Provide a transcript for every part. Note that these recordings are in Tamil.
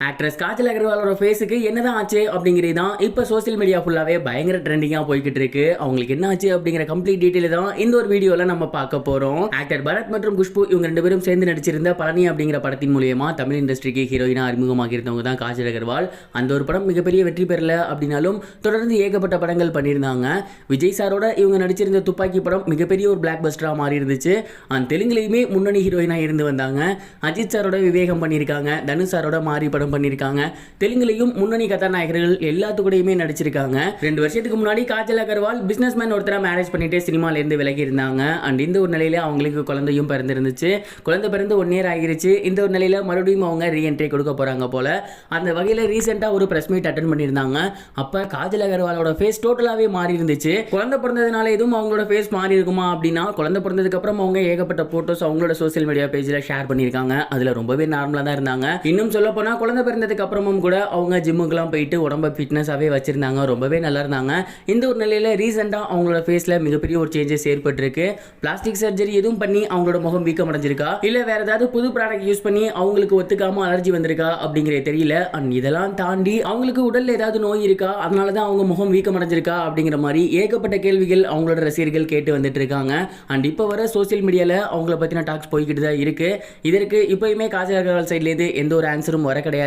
ஆக்ட்ரஸ் காஜல் அகர்வாலோட ஃபேஸுக்கு என்னதான் ஆச்சு அப்படிங்கிறது தான் இப்போ சோசியல் மீடியா ஃபுல்லாகவே பயங்கர ட்ரெண்டிங்காக போய்கிட்டு இருக்கு அவங்களுக்கு என்ன ஆச்சு அப்படிங்கிற கம்ப்ளீட் டீட்டெயில் தான் இந்த ஒரு வீடியோவில் நம்ம பார்க்க போகிறோம் ஆக்டர் பரத் மற்றும் குஷ்பு இவங்க ரெண்டு பேரும் சேர்ந்து நடிச்சிருந்த பழனி அப்படிங்கிற படத்தின் மூலியமா தமிழ் இண்டஸ்ட்ரிக்கு ஹீரோயினாக அறிமுகமாக இருந்தவங்க தான் காஜல் அகர்வால். அந்த ஒரு படம் மிகப்பெரிய வெற்றி பெறல அப்படின்னாலும் தொடர்ந்து ஏகப்பட்ட படங்கள் பண்ணியிருந்தாங்க. விஜய் சாரோட இவங்க நடிச்சிருந்த துப்பாக்கி படம் மிகப்பெரிய ஒரு பிளாக் பஸ்டராக மாறி இருந்துச்சு அந்த தெலுங்குலையுமே முன்னணி ஹீரோயினாக இருந்து வந்தாங்க. அஜித் சாரோட விவேகம் பண்ணியிருக்காங்க. தனுஷ் சாரோட மாறி படம் பண்ணியிருக்காங்க தெலுங்குலையும் முன்னணி கதாநாயகர்கள் எல்லாத்துக்கூடையுமே நடிச்சிருக்காங்க. ரெண்டு வருஷத்துக்கு முன்னாடி காஜல் அகர்வால் பிஸ்னஸ் மேன் ஒருத்தர மேரேஜ் பண்ணிட்டு சினிமாலேருந்து விலகி இருந்தாங்க அண்ட் இந்த ஒரு நிலையில அவங்களுக்கு குழந்தையும் பிறந்திருந்துச்சு. குழந்தை பிறந்து ஒன் இயர் ஆகிருச்சு. இந்த ஒரு நிலையில மறுபடியும் அவங்க ரீஎன்ட்ரி கொடுக்க போறாங்க போல. அந்த வகையில ரீசெண்டாக ஒரு பிரஸ் மீட் அட்டன் பண்ணியிருந்தாங்க. அப்ப காஜல் அகர்வாலோட ஃபேஸ் டோட்டலாகவே மாறி இருந்துச்சு குழந்தை பிறந்ததுனால எதுவும் அவங்களோட ஃபேஸ் மாறி இருக்குமா அப்படின்னா குழந்தை பிறந்ததுக்கு அப்புறம் அவங்க ஏகப்பட்ட போட்டோஸ் அவங்களோட சோஷியல் மீடியா பேஜில் ஷேர் பண்ணியிருக்காங்க. அதில் ரொம்பவே நார்மலாக தான் இருந்தாங்க. இன்னும் சொல்ல போனால் குழந்தை பிறந்ததுக்கு அப்புறமும் கூட அவங்க ஜிம்முக்கெலாம் போயிட்டு உடம்ப ஃபிட்னஸாகவே வச்சுருந்தாங்க. ரொம்பவே நல்லா இருந்தாங்க. இந்த ஒரு நிலையில் ரீசெண்டாக அவங்களோட ஃபேஸில் மிகப்பெரிய ஒரு சேஞ்சஸ் ஏற்பட்டிருக்கு. பிளாஸ்டிக் சர்ஜரி எதுவும் பண்ணி அவங்களோட முகம் வீக்கம் அடைஞ்சிருக்கா இல்லை வேற ஏதாவது புது ப்ராடக்ட் யூஸ் பண்ணி அவங்களுக்கு ஒத்துக்காமல் அலர்ஜி வந்திருக்கா? அப்படிங்கிறது தெரியல. அண்ட் இதெல்லாம் தாண்டி அவங்களுக்கு உடலில் ஏதாவது நோய் இருக்கா? அதனால தான் அவங்க முகம் வீக்கம் அடைஞ்சிருக்கா அப்படிங்கிற மாதிரி ஏகப்பட்ட கேள்விகள் அவங்களோட ரசிகர்கள் கேட்டு வந்துட்டு இருக்காங்க. அண்ட் இப்போ வர சோஷியல் மீடியாவில் அவங்கள பற்றின டாக்ஸ் போய்கிட்டு தான் இருக்குது இதற்கு இப்போயுமே காசி அகர்வால் சைட்லேருந்து எந்த ஒரு ஆன்சரும் வர கிடையாது.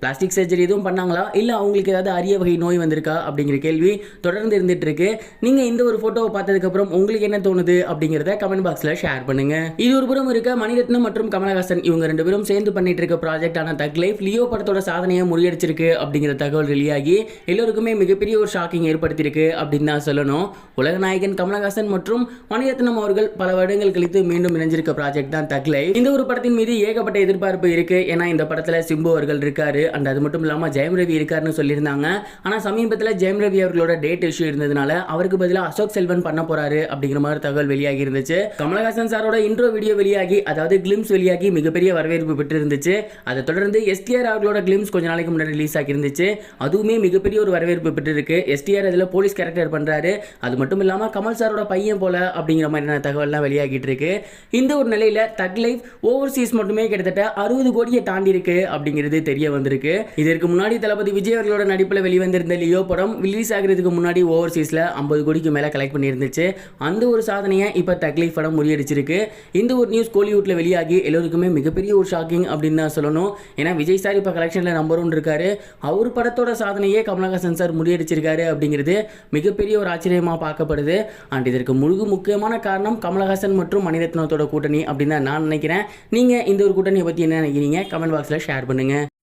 பிளாஸ்டிக் சர்ஜரி எதுவும் பண்ணாங்களா? இல்லை அவங்களுக்கு ஏதாவது அரிய வகை நோய் வந்திருக்கா? அப்படிங்கிற கேள்வி தொடர்ந்து இருந்துட்டு இருக்கு. நீங்கள் இந்த ஒரு ஃபோட்டோவை பார்த்ததுக்கப்புறம் உங்களுக்கு என்ன தோணுது? அப்படிங்கிறத கமெண்ட் பாக்ஸில் ஷேர் பண்ணுங்க. இது ஒரு புறம் இருக்க மணிரத்னம் மற்றும் கமலஹாசன் இவங்க ரெண்டு பேரும் சேர்ந்து பண்ணிட்டு இருக்க ப்ராஜெக்டான தக் லைஃப் லியோ படத்தோட சாதனையை முறியடிச்சிருக்கு அப்படிங்கிற தகவல் வெளியாகி எல்லோருக்குமே மிகப்பெரிய ஒரு ஷாக்கிங் ஏற்படுத்தியிருக்கு அப்படின்னு தான் சொல்லணும். உலக நாயகன் கமலஹாசன் மற்றும் மணிரத்னம் அவர்கள் பல வருடங்கள் கழித்து மீண்டும் இணைஞ்சிருக்க ப்ராஜெக்ட் தான் தக் லைஃப் இந்த ஒரு படத்தின் மீது ஏகப்பட்ட எதிர்பார்ப்பு இருக்கு. ஏன்னா இந்த படத்துல சிம்பு அவர்கள் இருக்காரு. அண்ட் அது மட்டும் இல்லாம ஜெயம் ரவி இருக்காருன்னு சொல்லியிருந்தாங்க. ஆனால் சமீபத்தில் ஜெயம் ரவி அவர்களோட டேட் இஷ்யூ இருந்ததுனால அவருக்கு பதிலாக அசோக் செல்வன் பண்ண போறாரு அப்படிங்கிற மாதிரி தகவல் வெளியாகி இருந்துச்சு. கமலஹாசன் சாரோட இன்ட்ரோ வீடியோ வெளியாகி அதாவது கிளிம்ஸ் வெளியாகி மிகப்பெரிய வரவேற்பு பெற்று இருந்துச்சு அதை தொடர்ந்து எஸ்டிஆர் அவர்களோட கிளிம்ஸ் கொஞ்ச நாளைக்கு முன்னாடி ரிலீஸ் ஆகியிருந்துச்சு. அதுவுமே மிகப்பெரிய ஒரு வரவேற்பு பெற்றிருக்கு. எஸ்டிஆர் அதில் போலீஸ் கேரக்டர் பண்றாரு. அது மட்டும் இல்லாமல் கமல் சாரோட பையன் போல அப்படிங்கிற மாதிரியான தகவல்லாம் வெளியாகிட்டு இருக்கு. இந்த ஒரு நிலையில தக் லைஃப் ஓவர்சீஸ் மட்டுமே கிட்டத்தட்ட அறுபது கோடியை தாண்டி இருக்கு அப்படிங்கிறது தெரிய வந்திருக்கு. இதற்கு முன்னாடி தளபதி விஜய் அவர்களோட நடிப்பில் வெளிவந்திருந்த லியோ படம் ரிலீஸ் ஆகிறதுக்கு முன்னாடி ஓவர்சீஸில் ஐம்பது கோடிக்கு மேலே கலெக்ட் பண்ணியிருந்துச்சு. அந்த ஒரு சாதனையை இப்போ தக்லீஃப் படம் முறியடிச்சிருக்கு. இந்த ஒரு நியூஸ் கோலிவுட்டில் வெளியாகி எல்லோருக்குமே மிகப்பெரிய ஒரு ஷாக்கிங் அப்படின்னு தான் சொல்லணும். ஏன்னா விஜய் சார் இப்போ கலெக்ஷனில் நம்பர் ஒன் இருக்காரு. அவர் படத்தோட சாதனையே கமலஹாசன் சார் முறியடிச்சிருக்காரு அப்படிங்கிறது மிகப்பெரிய ஒரு ஆச்சரியமாக பார்க்கப்படுது. அண்ட் இதற்கு முழு முக்கியமான காரணம் கமலஹாசன் மற்றும் மணிரத்னத்தோட கூட்டணி அப்படின்னு தான் நான் நினைக்கிறேன். நீங்கள் இந்த ஒரு கூட்டணியை பற்றி என்ன நினைக்கிறீங்க? கமெண்ட் பாக்ஸில் ஷேர் பண்ணுங்கள்